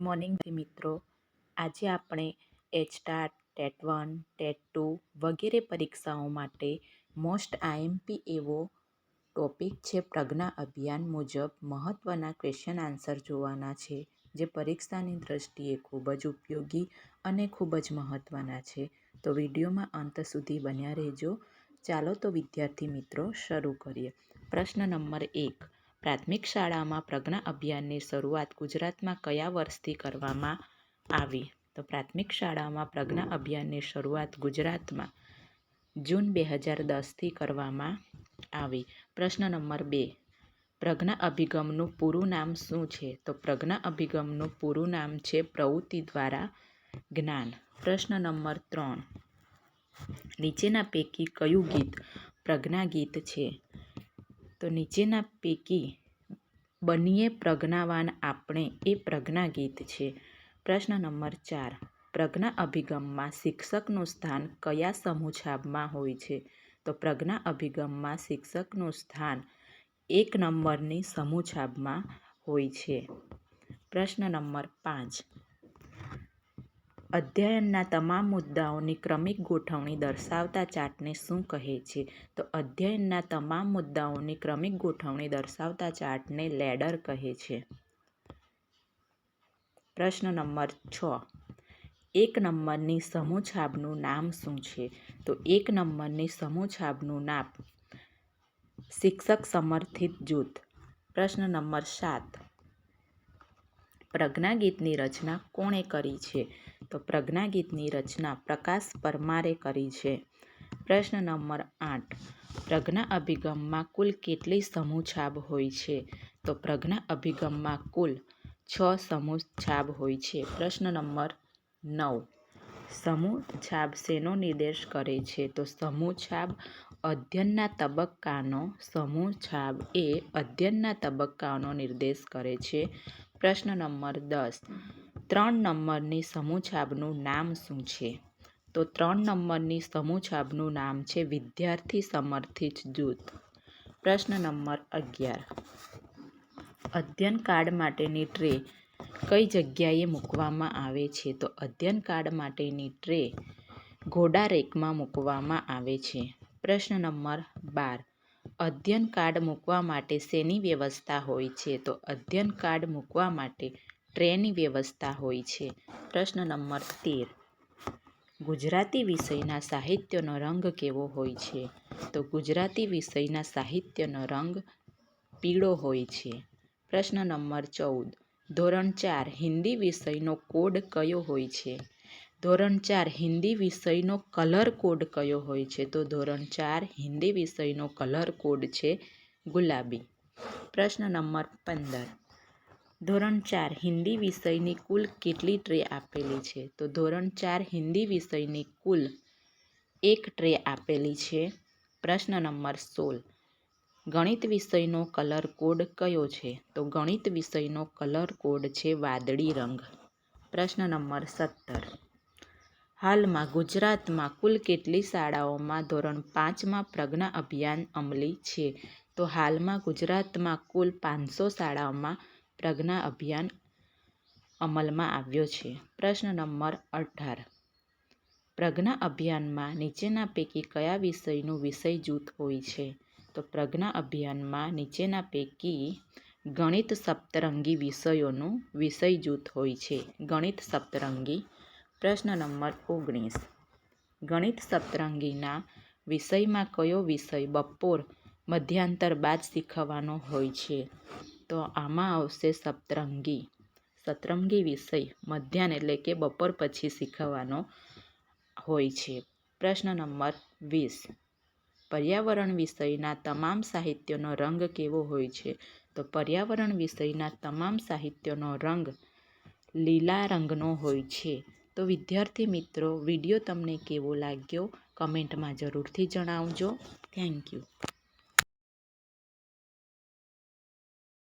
Morning મિત્રો, આજે આપણે HTAT TET one TET two વગેરે પરીક્ષાઓ માટે મોસ્ટ આઈએમપી એવો ટોપિક છે પ્રજ્ઞા અભિયાન મુજબ મહત્ત્વના ક્વેશ્ચન આન્સર જોવાના છે, જે પરીક્ષાની દ્રષ્ટિએ ખૂબ જ ઉપયોગી અને ખૂબ જ મહત્ત્વના છે. તો વિડીયોમાં અંત સુધી બન્યા રહેજો. ચાલો તો વિદ્યાર્થી મિત્રો, શરૂ કરીએ. પ્રશ્ન નંબર એક પ્રાથમિક શાળામાં પ્રજ્ઞા અભિયાનની શરૂઆત ગુજરાતમાં કયા વર્ષથી કરવામાં આવી? તો પ્રાથમિક શાળામાં પ્રજ્ઞા અભિયાનની શરૂઆત ગુજરાતમાં જૂન બે હજાર દસથી કરવામાં આવી. પ્રશ્ન નંબર બે. પ્રજ્ઞા અભિગમનું પૂરું નામ શું છે? તો પ્રજ્ઞા અભિગમનું પૂરું નામ છે પ્રવૃત્તિ દ્વારા જ્ઞાન. પ્રશ્ન નંબર ત્રણ. નીચેના પૈકી કયું ગીત પ્રજ્ઞા ગીત છે? તો નીચેના પૈકી બનીએ પ્રજ્ઞાવાન આપણે. એ પ્રજ્ઞા ગીત છે. પ્રશ્ન નંબર ચાર. પ્રજ્ઞા અભિગમમાં શિક્ષકનું સ્થાન કયા સમૂહછાપમાં હોય છે? તો પ્રજ્ઞા અભિગમમાં શિક્ષકનું સ્થાન એક નંબરની સમૂહછાપમાં હોય છે. પ્રશ્ન નંબર પાંચ. અધ્યયનના તમામ મુદ્દાઓની ક્રમિક ગોઠવણી દર્શાવતા ચાર્ટને શું કહે છે? તો અધ્યયનના તમામ મુદ્દાઓની ક્રમિક ગોઠવણી દર્શાવતા ચાર્ટને લેડર કહે છે. પ્રશ્ન નંબર છ. એક નંબરની સમૂહ છાબનું નામ શું છે? તો એક નંબરની સમૂહ છાબનું નામ શિક્ષક સમર્થિત જૂથ. પ્રશ્ન નંબર સાત. પ્રજ્ઞા ગીતની રચના કોણે કરી છે? તો પ્રજ્ઞા ગીતની રચના પ્રકાશ પરમારે કરી છે. પ્રશ્ન નંબર આઠ. પ્રજ્ઞા અભિગમમાં કુલ કેટલી સમૂહછાપ હોય છે? તો પ્રજ્ઞા અભિગમમાં કુલ છ સમૂહ છાપ હોય છે. પ્રશ્ન નંબર નવ. સમૂહ છાપ શેનો નિર્દેશ કરે છે? તો સમૂહ છાપ અધ્યયનના તબક્કાનો સમૂહ છાપ એ અધ્યયનના તબક્કાનો નિર્દેશ કરે છે. પ્રશ્ન નંબર દસ. ત્રણ નંબરની સમૂહછાપનું નામ શું છે? તો ત્રણ નંબરની સમૂહછાપનું નામ છે વિદ્યાર્થી સમર્થિત જૂથ. પ્રશ્ન નંબર અગિયાર. અધ્યયન કાર્ડ માટેની ટ્રે કઈ જગ્યાએ મૂકવામાં આવે છે? તો અધ્યયન કાર્ડ માટેની ટ્રે ઘોડા રેકમાં મૂકવામાં આવે છે. પ્રશ્ન નંબર બાર. અધ્યયન કાર્ડ મૂકવા માટે શેની વ્યવસ્થા હોય છે? તો અધ્યયન કાર્ડ મૂકવા માટે ટ્રેની વ્યવસ્થા હોય છે. પ્રશ્ન નંબર તેર. ગુજરાતી વિષયના સાહિત્યનો રંગ કેવો હોય છે? તો ગુજરાતી વિષયના સાહિત્યનો રંગ પીળો હોય છે. પ્રશ્ન નંબર ચૌદ. ધોરણ ચાર હિન્દી વિષયનો કોડ કયો હોય છે? ધોરણ ચાર હિન્દી વિષયનો કલર કોડ કયો હોય છે? તો ધોરણ ચાર હિન્દી વિષયનો કલર કોડ છે ગુલાબી. પ્રશ્ન નંબર પંદર. ધોરણ ચાર હિન્દી વિષયની કુલ કેટલી ટ્રે આપેલી છે? તો ધોરણ ચાર હિન્દી વિષયની કુલ એક ટ્રે આપેલી છે. પ્રશ્ન નંબર સોળ. ગણિત વિષયનો કલર કોડ કયો છે? તો ગણિત વિષયનો કલર કોડ છે વાદળી રંગ. પ્રશ્ન નંબર સત્તર. હાલમાં ગુજરાતમાં કુલ કેટલી શાળાઓમાં ધોરણ પાંચમાં પ્રજ્ઞા અભિયાન અમલી છે? તો હાલમાં ગુજરાતમાં કુલ પાંચસો શાળાઓમાં પ્રજ્ઞા અભિયાન અમલમાં આવ્યો છે. પ્રશ્ન નંબર અઢાર. પ્રજ્ઞા અભિયાનમાં નીચેના પૈકી કયા વિષયનું વિષય જૂથ હોય છે? તો પ્રજ્ઞા અભિયાનમાં નીચેના પૈકી ગણિત સપ્તરંગી વિષયોનું વિષય જૂથ હોય છે. ગણિત સપ્તરંગી. પ્રશ્ન નંબર ઓગણીસ. ગણિત સપ્તરંગીના વિષયમાં કયો વિષય બપોર મધ્યાંતર બાદ શીખવવાનો હોય છે? તો આમાં આવશે સપ્તરંગી. સતરંગી વિષય, મધ્યાહન એટલે કે બપોર પછી શીખવવાનો હોય છે. પ્રશ્ન નંબર વીસ. પર્યાવરણ વિષયના તમામ સાહિત્યનો રંગ કેવો હોય છે? તો પર્યાવરણ વિષયના તમામ સાહિત્યનો રંગ લીલા રંગનો હોય છે. તો વિદ્યાર્થી મિત્રો, વીડિયો તમને કેવો લાગ્યો? કમેન્ટમાં જરૂરથી જણાવજો. Thank you.